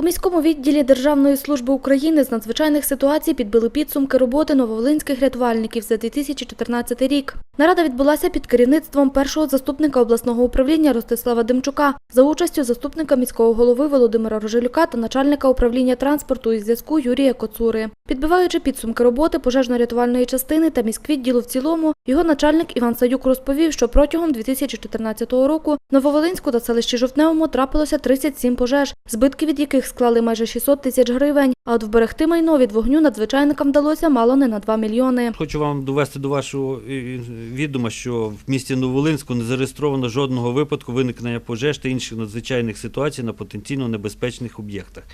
У міському відділі Державної служби України з надзвичайних ситуацій підбили підсумки роботи нововолинських рятувальників за 2014 рік. Нарада відбулася під керівництвом першого заступника обласного управління Ростислава Демчука за участю заступника міського голови Володимира Рожелюка та начальника управління транспорту і зв'язку Юрія Коцури. Підбиваючи підсумки роботи пожежно-рятувальної частини та міськвідділу в цілому, його начальник Іван Саюк розповів, що протягом 2014 року в Нововолинську та селищі Жовтневому трапилося 37 пожеж, збитки від яких склали майже 600 тисяч гривень. А от вберегти майно від вогню надзвичайникам вдалося мало не на 2 мільйони. Хочу вам довести до вашого е, відома, що в місті Новолинську не зареєстровано жодного випадку виникнення пожеж та інших надзвичайних ситуацій на потенційно небезпечних об'єктах.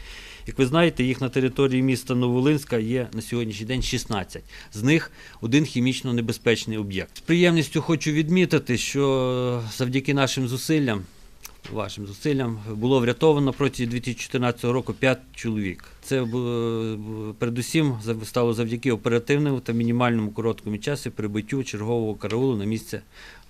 Як ви знаєте, їх на території міста Новолинська є на сьогоднішній день 16. З них один хімічно небезпечний об'єкт. З приємністю хочу відмітити, що завдяки нашим зусиллям, вашим зусиллям, було врятовано протягом 2014 року 5 чоловік. Це е, передусім стало завдяки оперативному та мінімальному короткому часу прибиттю чергового караулу на місце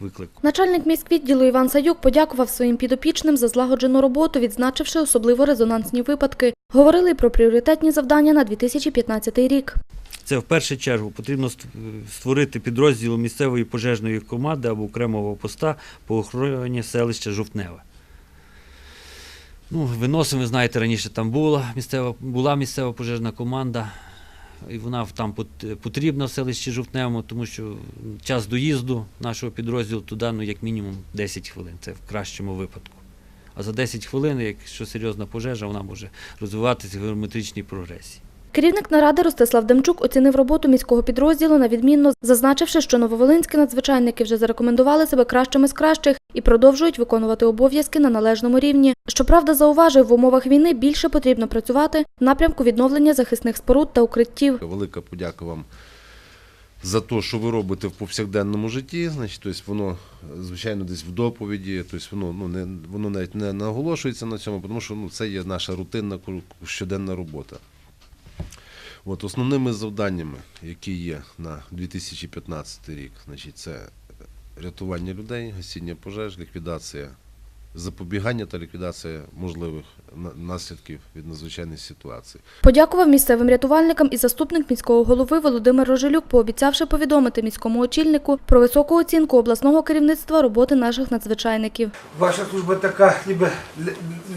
виклику. Начальник міськвідділу Іван Саюк подякував своїм підопічним за злагоджену роботу, відзначивши особливо резонансні випадки. Говорили про пріоритетні завдання на 2015 рік. Це в першу чергу потрібно створити підрозділ місцевої пожежної команди або окремого поста по охороні селища Жовтневе. Ну, виносимо, ви знаєте, раніше там була місцева, була місцева пожежна команда, і вона там потрібна в селищі Жовтневому, тому що час доїзду нашого підрозділу туди, ну, як мінімум 10 хвилин, це в кращому випадку. А за 10 хвилин, якщо серйозна пожежа, вона може розвиватися в геометричній прогресії. Керівник наради Ростислав Демчук оцінив роботу міського підрозділу на відмінно, зазначивши, що нововолинські надзвичайники вже зарекомендували себе кращими з кращих і продовжують виконувати обов'язки на належному рівні. Щоправда, зауважив, в умовах війни більше потрібно працювати в напрямку відновлення захисних споруд та укриттів. Велика подяка вам за те, що ви робите в повсякденному житті. Значить, тобто воно, звичайно, десь в доповіді, тобто воно, ну, не, воно навіть не наголошується на цьому, тому що ну, це є наша рутинна щоденна робота. От, основними завданнями, які є на 2015 рік, значить, це рятування людей, гасіння пожеж, ліквідація, запобігання та ліквідація можливих наслідків від надзвичайних ситуацій. Подякував місцевим рятувальникам і заступник міського голови Володимир Рожелюк, пообіцявши повідомити міському очільнику про високу оцінку обласного керівництва роботи наших надзвичайників. Ваша служба така ніби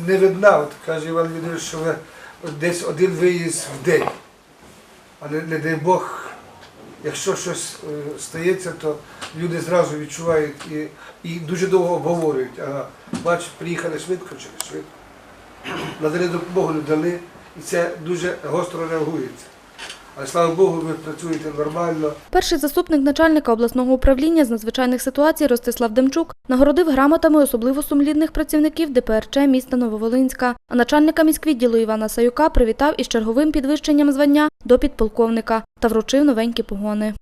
не видна. От каже Іван Леонідович, що ви десь один виїзд в день. А не, не дай Бог, якщо щось е, стається, то люди зразу відчувають і, і дуже довго обговорюють. Ага, бач, приїхали швидко не швидко. Надали допомогу, не дали, і це дуже гостро реагується. Але слава Богу, ви працюєте нормально. Перший заступник начальника обласного управління з надзвичайних ситуацій Ростислав Демчук нагородив грамотами особливо сумлінних працівників ДПРЧ міста Нововолинська. А начальника міськвідділу Івана Саюка привітав із черговим підвищенням звання до підполковника та вручив новенькі погони.